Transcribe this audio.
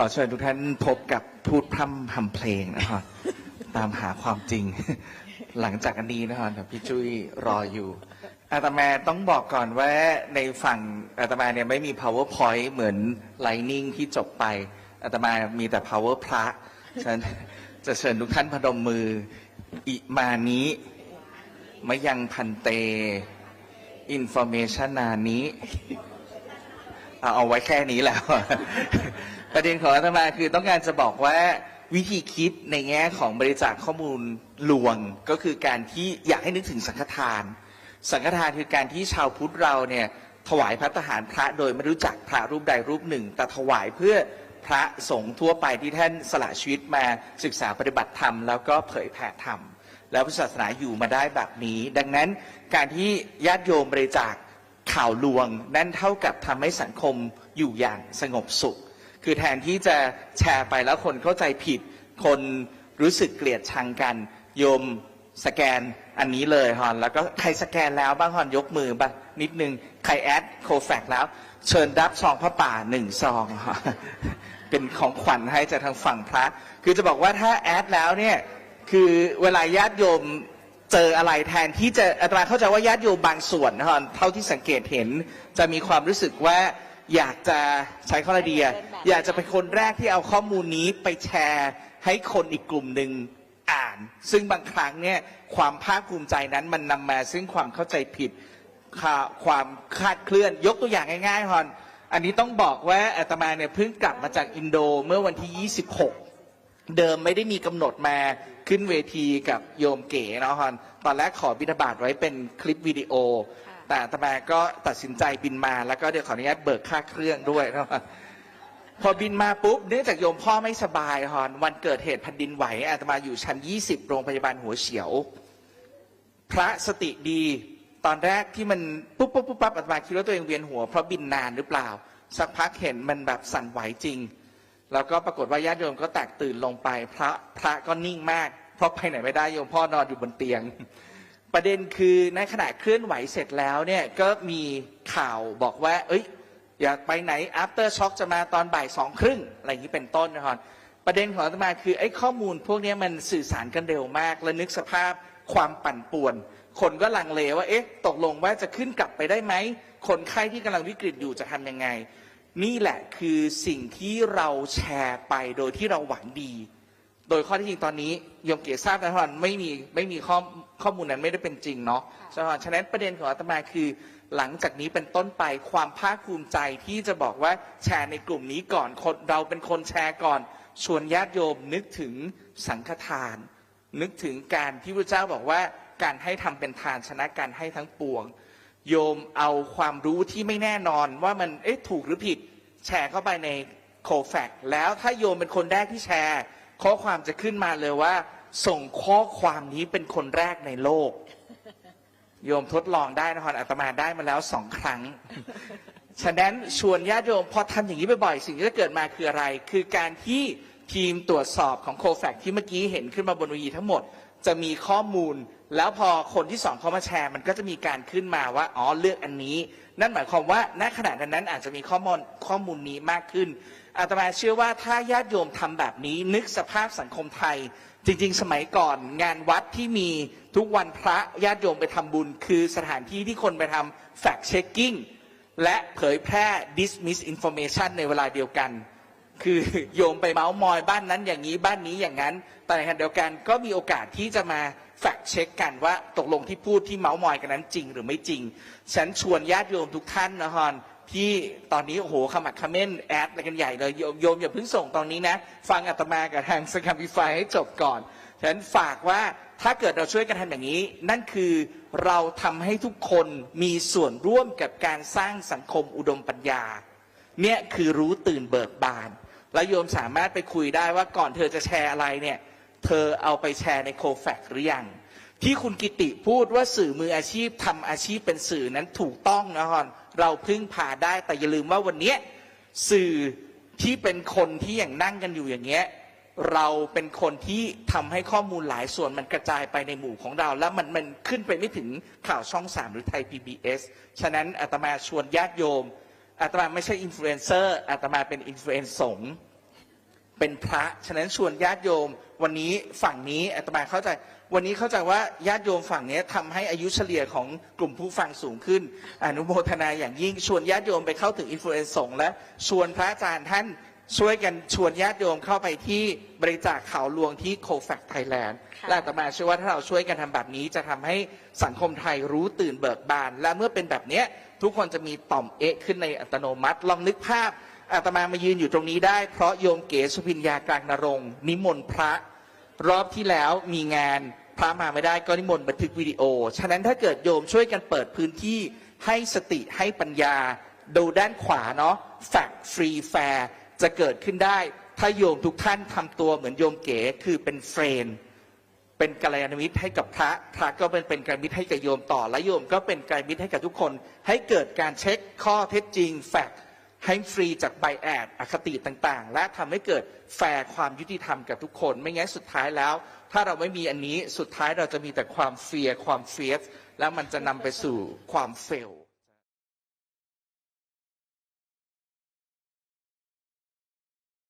ขอเชิญทุกท่านพบกับพูดพร่ำทำเพลงนะครับ ตามหาความจริง หลังจากอันนี้นะครับพี่จุ้ยรออยู่ อาตมาต้องบอกก่อนว่าในฝั่งอาตมาเนี่ยไม่มี powerpoint เหมือน lightning ที่จบไป อาตมามีแต่ power พระฉันจะเชิญทุกท่านพนมมือ อิมานี้มะยังพันเต information นานี้ เอาไว้แค่นี้แล้ว ประเด็นของอาตมาคือต้องการจะบอกว่าวิธีคิดในแง่ของบริจาคข้อมูลลวงก็คือการที่อยากให้นึกถึงสังฆทาน สังฆทานคือการที่ชาวพุทธเราเนี่ยถวายพระทหารพระโดยไม่รู้จักพระรูปใดรูปหนึ่ง แต่ถวายเพื่อพระสงฆ์ทั่วไปที่ท่านสละชีวิตมาศึกษาปฏิบัติธรรมแล้วก็เผยแผ่ธรรม แล้วพุทธศาสนาอยู่มาได้แบบนี้ ดังนั้นการที่ญาติโยมบริจาคข่าวลวง นั่นเท่ากับทำให้สังคมอยู่อย่างสงบสุข คือแทนที่จะแชร์ไปแล้วคนเข้าใจผิด คนรู้สึกเกลียดชังกัน โยมสแกนอันนี้เลยฮอน แล้วก็ใครสแกนแล้วบ้างฮอนยกมือบ้างนิดนึง ใครแอดโคแฟกแล้ว เชิญรับซองพระป่าหนึ่งซองฮะเป็นของขวัญให้จากทางฝั่งพระ คือจะบอกว่าถ้าแอดแล้วเนี่ยคือเวลาญาติโยมเจออะไรแทนที่จะอาตมาเข้าใจว่าญาติโยมบางส่วนนะฮะเท่าที่สังเกตเห็นจะมีความรู้สึกว่า อยากจะใช้ข้อละเดียอยากจะเป็นคนแรกที่เอาข้อมูลนี้ไปแชร์ให้คนอีกกลุ่มหนึ่งอ่าน ซึ่งบางครั้งเนี่ยความภาคภูมิใจนั้นมันนำมาซึ่งความเข้าใจผิดความคาดเคลื่อน ยกตัวอย่างง่ายๆฮอนอันนี้ต้องบอกว่าอาตมาเนี่ยเพิ่งกลับมาจากอินโดเมื่อวันที่ 26 เดิมไม่ได้มีกำหนดมาขึ้นเวทีกับโยมเก๋เนาะฮอนตอนแรกขอบิณฑบาตไว้เป็นคลิปวิดีโอ แต่อาตมาก็ตัดสินใจบินมาแล้วก็เดี๋ยวขออนุญาตเบิกค่าเครื่องด้วยเนาะพอบินมาปุ๊บเนื่องจากโยมพ่อไม่สบายฮอนวันเกิดเหตุแผ่นดินไหวอาตมาอยู่ชั้น 20 โรงพยาบาลหัวเฉียว พระสติดีตอนแรกที่มันปุ๊บปุ๊บปุ๊บปั๊บอาตมาคิดว่าตัวเองเวียนหัวเพราะบินนานหรือเปล่า สักพักเห็นมันแบบสั่นไหวจริง แล้วก็ปรากฏว่าญาติโยมก็แตกตื่นลงไป พระพระก็นิ่งมาก เพราะไปไหนไม่ได้โยมพ่อนอนอยู่บนเตียง ประเด็นคือในขณะเคลื่อนไหวเสร็จแล้วเนี่ยก็มีข่าวบอกว่า เอ้ย อยากไปไหน after shock จะมาตอนบ่ายสองครึ่งอะไรอย่างนี้เป็นต้นนะครับประเด็นของอาตมาคือไอ้ข้อมูลพวกนี้มันสื่อสารกันเร็วมาก และนึกสภาพความปั่นป่วน คนก็ลังเลว่าเอ๊ะตกลงว่าจะขึ้นกลับไปได้ไหม คนไข้ที่กำลังวิกฤตอยู่จะทำยังไง นี่แหละคือสิ่งที่เราแชร์ไปโดยที่เราหวังดี โดยข้อที่จริงตอนนี้โยมเกียรติทราบนะท่านไม่มีไม่มีข้อข้อมูลนั้นไม่ได้เป็นจริงเนาะใช่ไหมฉะนั้นประเด็นของอาตมาคือ หลังจากนี้เป็นต้นไปความภาคภูมิใจที่จะบอกว่าแชร์ในกลุ่มนี้ก่อนคนเราเป็นคนแชร์ก่อน ชวนญาติโยมนึกถึงสังฆทาน นึกถึงการที่พระเจ้าบอกว่าการให้ทำเป็นทานชนะการให้ทั้งปวง โยมเอาความรู้ที่ไม่แน่นอนว่ามันเอ๊ะถูกหรือผิด แชร์เข้าไปในโคแฟกแล้วถ้าโยมเป็นคนแรกที่แชร์ ข้อความจะขึ้นมาเลยว่า ส่งข้อความนี้เป็นคนแรกในโลก โยมทดลองได้นะครอาตมาได้มาแล้วสองครั้ง ฉะนั้นชวนญาติโยมพอทำอย่างนี้บ่อยๆสิ่งที่จะเกิดมาคืออะไร คือการที่ทีมตรวจสอบของโคแฟกที่เมื่อกี้เห็นขึ้นมาบนวีทั้งหมด จะมีข้อมูล แล้วพอคนที่สองเขามาแชร์ มันก็จะมีการขึ้นมาว่าอ๋อเลือกอันนี้ นั่นหมายความว่าณขณะนั้นอาจจะมีข้อมูลข้อมูลนี้มากขึ้นอาตมาเชื่อว่าถ้าญาติโยมทำแบบนี้ นึกสภาพสังคมไทย จริง ๆ สมัยก่อน งานวัดที่มีทุกวันพระญาติโยมไปทำบุญ คือสถานที่ที่คนไปทำ fact checking และเผยแพร่ dismiss information ในเวลาเดียวกัน คือโยมไปเมาส์มอยบ้านนั้นอย่างนี้บ้านนี้อย่างนั้น แต่ในขณะเดียวกันก็มีโอกาสที่จะมา แฟกเช็คกันว่าตกลงที่พูดที่เมาส์มอยกันนั้นจริงหรือไม่จริง ฉันชวนญาติโยมทุกท่านนะฮอนที่ตอนนี้โอ้โหขมักขม้นแอดอะไรกันใหญ่เลยโยมโยมอย่าเพิ่งส่งตอนนี้นะ ฟังอาตมากับทางสคัมพิฟาให้จบก่อนฉะนั้นฝากว่าถ้าเกิดเราช่วยกันทำอย่างนี้ นั่นคือเราทำให้ทุกคนมีส่วนร่วมกับการสร้างสังคมอุดมปัญญา เนี่ยคือรู้ตื่นเบิกบาน แล้วโยมสามารถไปคุยได้ว่าก่อนเธอจะแชร์อะไรเนี่ย เธอเอาไปแชร์ในโคแฟกหรือยัง ที่คุณกิติพูดว่าสื่อมืออาชีพทำอาชีพเป็นสื่อนั้นถูกต้องนะฮอนเราพึ่งพาได้แต่อย่าลืมว่าวันนี้สื่อที่เป็นคนที่อย่างนั่งกันอยู่อย่างเงี้ยเราเป็นคนที่ทำให้ข้อมูลหลายส่วนมันกระจายไปในหมู่ของเรา แล้วมันมันขึ้นไปไม่ถึงข่าวช่องสามหรือไทย PBS ฉะนั้นอาตมาชวนญาติโยมอาตมาไม่ใช่อินฟลูเอนเซอร์อาตมาเป็นอินฟลูเอนซ์สงฆ์ เป็นพระ ฉะนั้นชวนญาติโยม วันนี้ฝั่งนี้อาตมาเข้าใจวันนี้เข้าใจว่าญาติโยมฝั่งนี้ทำให้อายุเฉลี่ยของกลุ่มผู้ฟังสูงขึ้น อนุโมทนาอย่างยิ่งชวนญาติโยมไปเข้าถึงอินฟลูเอนซ์สงฆ์และชวนพระอาจารย์ท่านช่วยกันชวนญาติโยมเข้าไปที่บริจาคข่าวลวงที่โคแฟกไทยแลนด์ค่ะและอาตมาเชื่อว่าถ้าเราช่วยกันทำแบบนี้ จะทำให้สังคมไทยรู้ตื่นเบิกบาน และเมื่อเป็นแบบเนี้ยทุกคนจะมีต่อมเอะขึ้นในอัตโนมัติ ลองนึกภาพ อาตมามายืนอยู่ตรงนี้ได้ เพราะโยมเก๋สุพิญญากลางนรงนิมนต์พระ รอบที่แล้วมีงานพระมาไม่ได้ก็นิมนต์บันทึกวิดีโอ ฉะนั้นถ้าเกิดโยมช่วยกันเปิดพื้นที่ให้สติให้ปัญญา ดูด้านขวาเนาะแฟกฟรีแฟร์จะเกิดขึ้นได้ ถ้าโยมทุกท่านทำตัวเหมือนโยมเก๋คือเป็นเฟรนเป็นกัลยาณมิตรให้กับพระ พระก็เป็นเป็นกัลยาณมิตรให้กับโยมต่อ และโยมก็เป็นกัลยาณมิตรให้กับทุกคน ให้เกิดการเช็คข้อเท็จจริงแฟกต์ ให้ฟรีจากใบแอดอคติต่างๆ และทำให้เกิดแฟร์ความยุติธรรมกับทุกคน ไม่งั้นสุดท้ายแล้ว ถ้าเราไม่มีอันนี้สุดท้ายเราจะมีแต่ความเฟียร์ความเฟียสแล้วมันจะนำไปสู่ความเฟล